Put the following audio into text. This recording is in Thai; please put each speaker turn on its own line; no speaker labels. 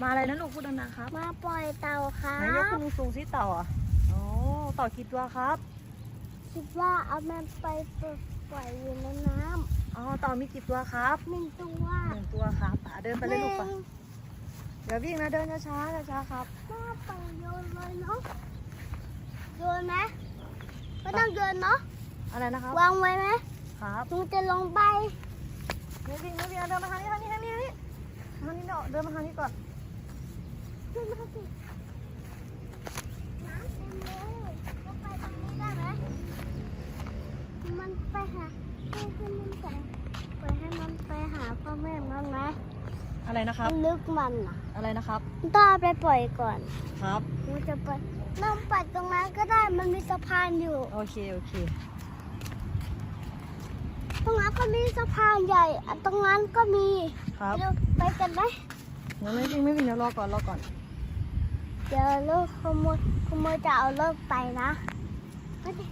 มาอะไรนะลูกพูดดังๆครับ
มาปล่อยเต่าครั
ไหนยก
บ
ขึ้นสูงๆสิเต่าอะโอ้เต่ากี่ตัวครับ
คิดว่าเอามันไปปล่อยอยู่ในน้
อ๋อเต่ามีกี่ตัวครับำ
หนึ่งตัว
หนึ่งตัวครับอะเดินไปเลยลูกไป
หนึ่ง
เดี๋ยววิ่งนะเดินช้าๆช้าๆครับ
ก็ไปโยนเลยเนาะโยนไหมไม่ต้องโยนเนาะ
อะไรนะครับ
วางไว้ไหม
ครับ
หนูจะลงไป
ไม่วิ่งไม่วิ่งอะเดินมาทางนี้ทางนี้ทางนี้ทางนี้ทางนี้เนาะเดินมาทางนี้ก่อน
อแม่มันไหม
อะไรนะครับ
มันลึกมันอะ
อะไรนะครับ
ต้องเอาไปปล่อยก่อน
ครับ
หนูจะไปน้องปัดตรงนั้นก็ได้มันมีสะพานอยู่
โอเคโอเค
ตรงนั้นก็มีสะพานใหญ่อะตรงนั้นก็มี
ครับ
เดี๋ยวไปกันไหม
เดี๋ ยวไม่วิ่งไม่วิ่งเดี๋ยวรอก่อนรอก่อน
เดี๋ยวลูกขโมยขโมยจะเอารถไปนะไปดิ